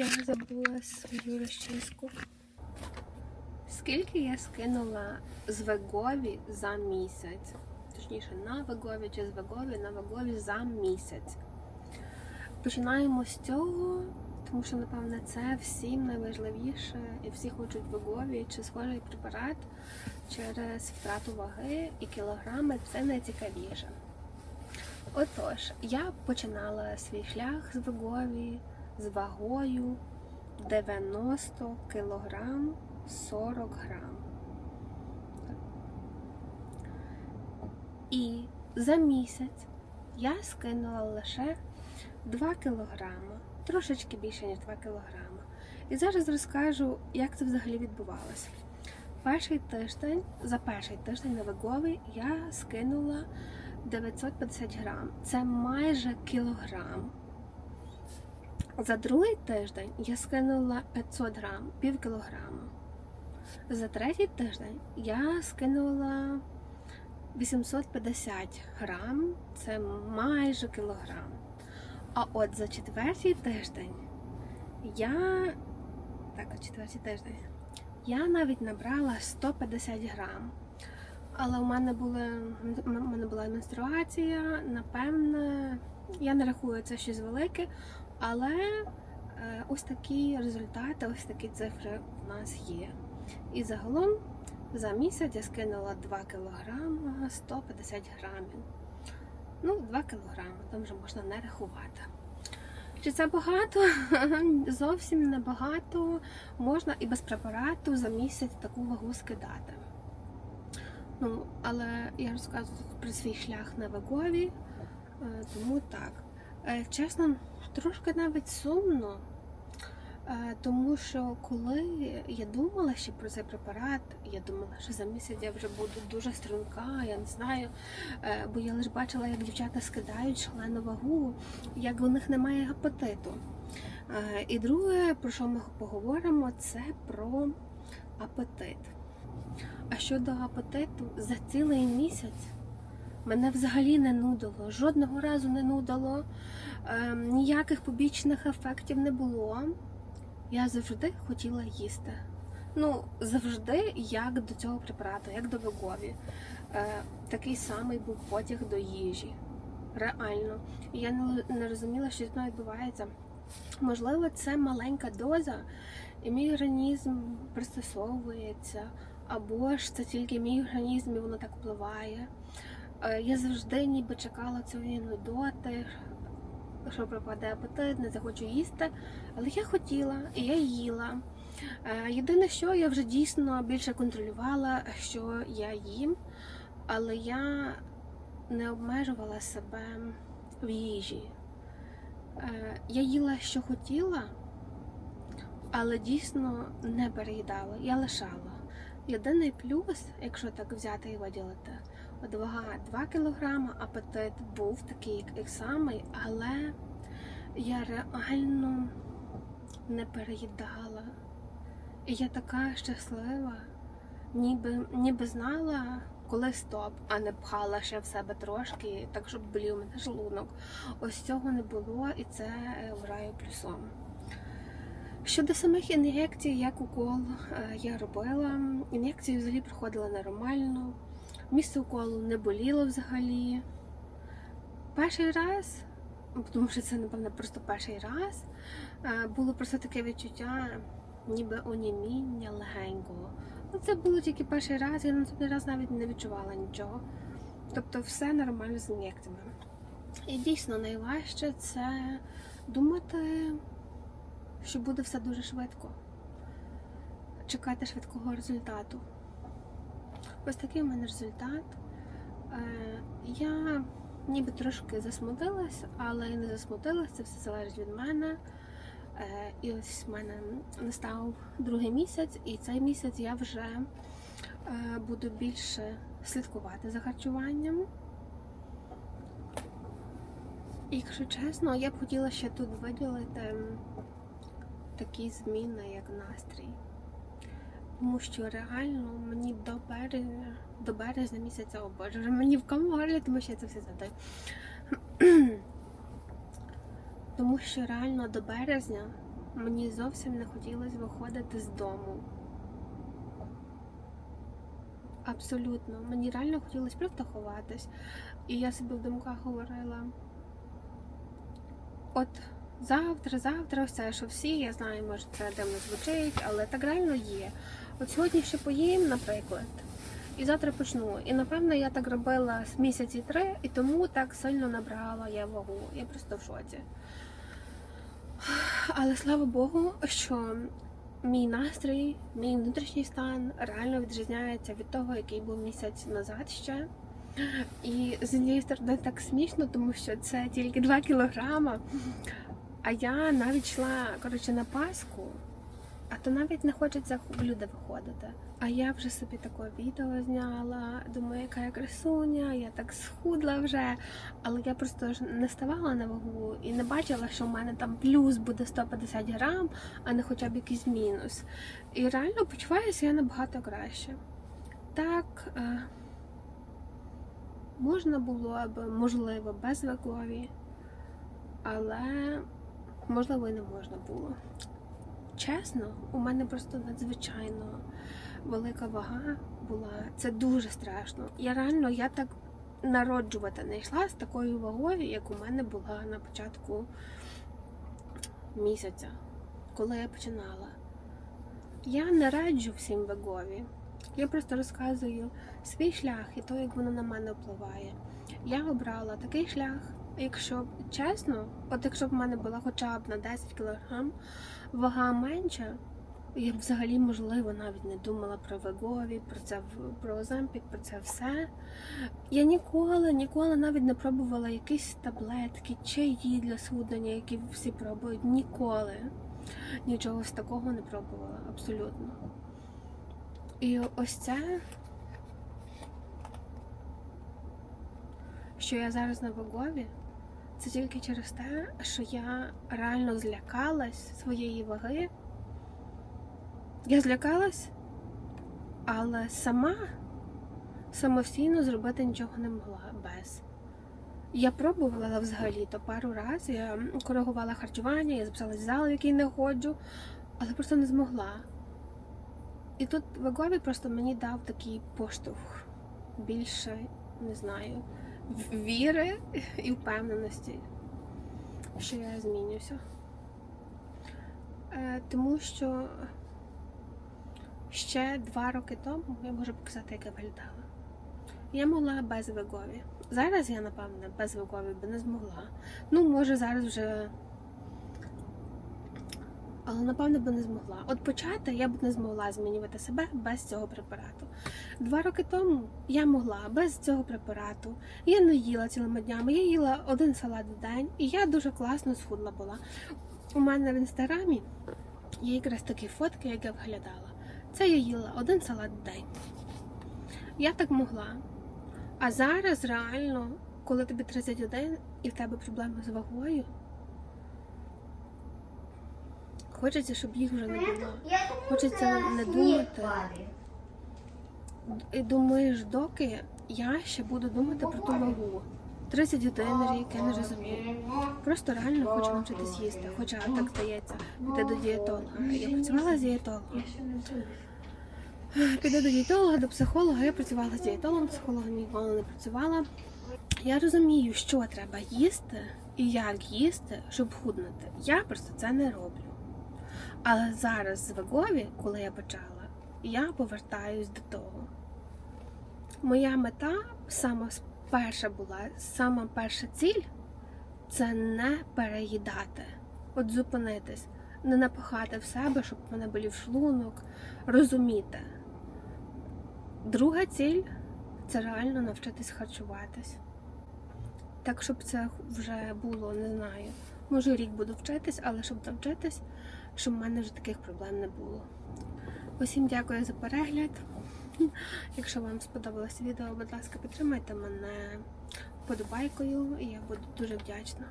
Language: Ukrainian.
Я забула свою розчіску. Скільки я скинула з Вегові за місяць? Точніше, на Вегові чи з Вегові на Вегові за місяць. Починаємо з цього, тому що, напевне, це всім найважливіше, і всі хочуть Вегові чи схожий препарат через втрату ваги і кілограми це найцікавіше. Отож, я починала свій шлях з Вегові з вагою 90 кілограм 40 грам. І за місяць я скинула лише 2 кілограма, трошечки більше, ніж 2 кілограма. І зараз розкажу, як це взагалі відбувалося. Перший тиждень, за перший тиждень на Вегові я скинула 950 грам. Це майже кілограм. За другий тиждень я скинула 500 грам, пів кілограма. За третій тиждень я скинула 850 грам, це майже кілограм. А от за четвертій тиждень я. Так, четвертій тиждень. Я навіть набрала 150 грам. Але у мене були у мене була менструація, напевне, я не рахую це щось велике, але е, ось такі результати, ось такі цифри в нас є. І загалом за місяць я скинула 2 кілограми 150 грамів. Ну, 2 кілограми, там вже можна не рахувати. Чи це багато? Зовсім небагато. Можна і без препарату за місяць таку вагу скидати. Ну, але я розказую про свій шлях на Вегові, е, тому так. Е, Чесно, трошки навіть сумно, е, тому що коли я думала ще про цей препарат, я думала, що за місяць я вже буду дуже струнка, я не знаю, е, бо я лише бачила, як дівчата скидають шалену вагу, як у них немає апетиту. І друге, про що ми поговоримо, це про апетит. А щодо апетиту, за цілий місяць мене взагалі не нудило, жодного разу не нудило, е, ніяких побічних ефектів не було. Я завжди хотіла їсти. Ну, завжди як до цього препарату, як до Вегові. Е, такий самий був потяг до їжі. Реально. Я не, не розуміла, що мною відбувається. Можливо, це маленька доза, і мій організм пристосовується, або ж це тільки мій організм і воно так впливає. Е, Я завжди ніби чекала цієї нудоти, що пропаде апетит, не захочу їсти. Але я хотіла і я їла. Е, Єдине, що я вже дійсно більше контролювала, що я їм, але я не обмежувала себе в їжі. Е, Я їла, що хотіла, але дійсно не переїдала, я лишала. Єдиний плюс, якщо так взяти і виділити, от вага 2 кг, апетит був такий, як і самий, але я реально не переїдала. І я така щаслива, ніби, ніби знала, коли стоп, а не пхала ще в себе трошки, так щоб болів мене шлунок. Ось цього не було, і це е, вважаю плюсом. Щодо самих ін'єкцій, як укол е, я робила, ін'єкції взагалі проходили нормально, місце уколу не боліло взагалі. Перший раз, тому що це, напевно, просто перший раз, е, було просто таке відчуття, ніби оніміння легенького. Ну, це було тільки перший раз, я на той раз навіть не відчувала нічого. Тобто все нормально з ін'єкціями. І дійсно найважче це думати, що буде все дуже швидко. Чекати швидкого результату. Ось такий у мене результат. Е, Я ніби трошки засмутилась, але не засмутилась, це все залежить від мене. Е, І ось в мене настав другий місяць, і цей місяць я вже е, буду більше слідкувати за харчуванням. І якщо чесно, я б хотіла ще тут виділити такі зміни, як настрій. Тому що реально мені до березня, до березня місяця, о боже, вже мені в коморі, тому що я це все задаю. Тому що реально до березня мені зовсім не хотілося виходити з дому. Абсолютно. Мені реально хотілося просто ховатись. І я собі в думках говорила: от завтра, завтра, все, що всі, я знаю, може це дивно звучить, але так реально є. От сьогодні ще поїм, наприклад, і завтра почну. І напевно я так робила з місяці три, і тому так сильно набрала я вагу. Я просто в шоці. Але слава Богу, що мій настрій, мій внутрішній стан реально відрізняється від того, який був місяць назад ще. І з однієї сторони так смішно, тому що це тільки 2 кілограма. А я навіть йшла коротше, на Пасху, а то навіть не хочеться в люди виходити. А я вже собі таке відео зняла. Думаю, яка я красуня, я так схудла вже. Але я просто ж не ставала на вагу і не бачила, що в мене там плюс буде 150 грам, а не хоча б якийсь мінус. І реально почуваюся я набагато краще. Так, е, можна було б, можливо, без вагові, але можливо і не можна було. Чесно, у мене просто надзвичайно велика вага була. Це дуже страшно. Я реально я так народжувати не йшла з такою вагою, як у мене була на початку місяця, коли я починала. Я не раджу всім вагові. Я просто розказую свій шлях і то, як воно на мене впливає. Я обрала такий шлях, якщо чесно, от якщо б в мене була хоча б на 10 кг вага менша, я б взагалі, можливо, навіть не думала про вегові, про це про Оземпік, про це все. Я ніколи, ніколи навіть не пробувала якісь таблетки, чаї для схуднення, які всі пробують. Ніколи. Нічого з такого не пробувала, абсолютно. І ось це, що я зараз на вагові, це тільки через те, що я реально злякалась своєї ваги. Я злякалась, але сама самостійно зробити нічого не могла без. Я пробувала взагалі то пару разів. Я коригувала харчування, я записалась в зал, в який не ходжу, але просто не змогла. І тут вагові просто мені дав такий поштовх більше, не знаю, віри і впевненості, що я змінюся. Е, Тому що ще два роки тому я можу показати, як я виглядала. Я могла без вигові. Зараз я, напевне, без вигові би не змогла. Ну, може, зараз вже. Але напевно би не змогла. От почати я б не змогла змінювати себе без цього препарату. Два роки тому я могла без цього препарату. Я не їла цілими днями, я їла один салат в день, і я дуже класно схудла була. У мене в інстаграмі є якраз такі фотки, як я виглядала. Це я їла один салат в день. Я так могла. А зараз реально, коли тобі 31 і в тебе проблеми з вагою, хочеться, щоб їх вже не було. Хочеться не думати. І думаєш, доки я ще буду думати про ту вагу. 31 рік, я не розумію. Просто реально хочу навчитись їсти. Хоча так здається, піти до дієтолога. Я працювала з дієтологом. Піду до дієтолога, до психолога. Я працювала з дієтологом, психологом ніколи не працювала. Я розумію, що треба їсти і як їсти, щоб худнути. Я просто це не роблю. Але зараз з вагові, коли я почала, я повертаюсь до того. Моя мета сама перша була, сама перша ціль це не переїдати, от зупинитись, не напихати в себе, щоб в мене болів шлунок, розуміти. Друга ціль це реально навчитись харчуватись. Так, щоб це вже було, не знаю. Може, рік буду вчитись, але щоб навчитись, щоб в мене вже таких проблем не було. Усім дякую за перегляд. Якщо вам сподобалось відео, будь ласка, підтримайте мене подобайкою, і я буду дуже вдячна.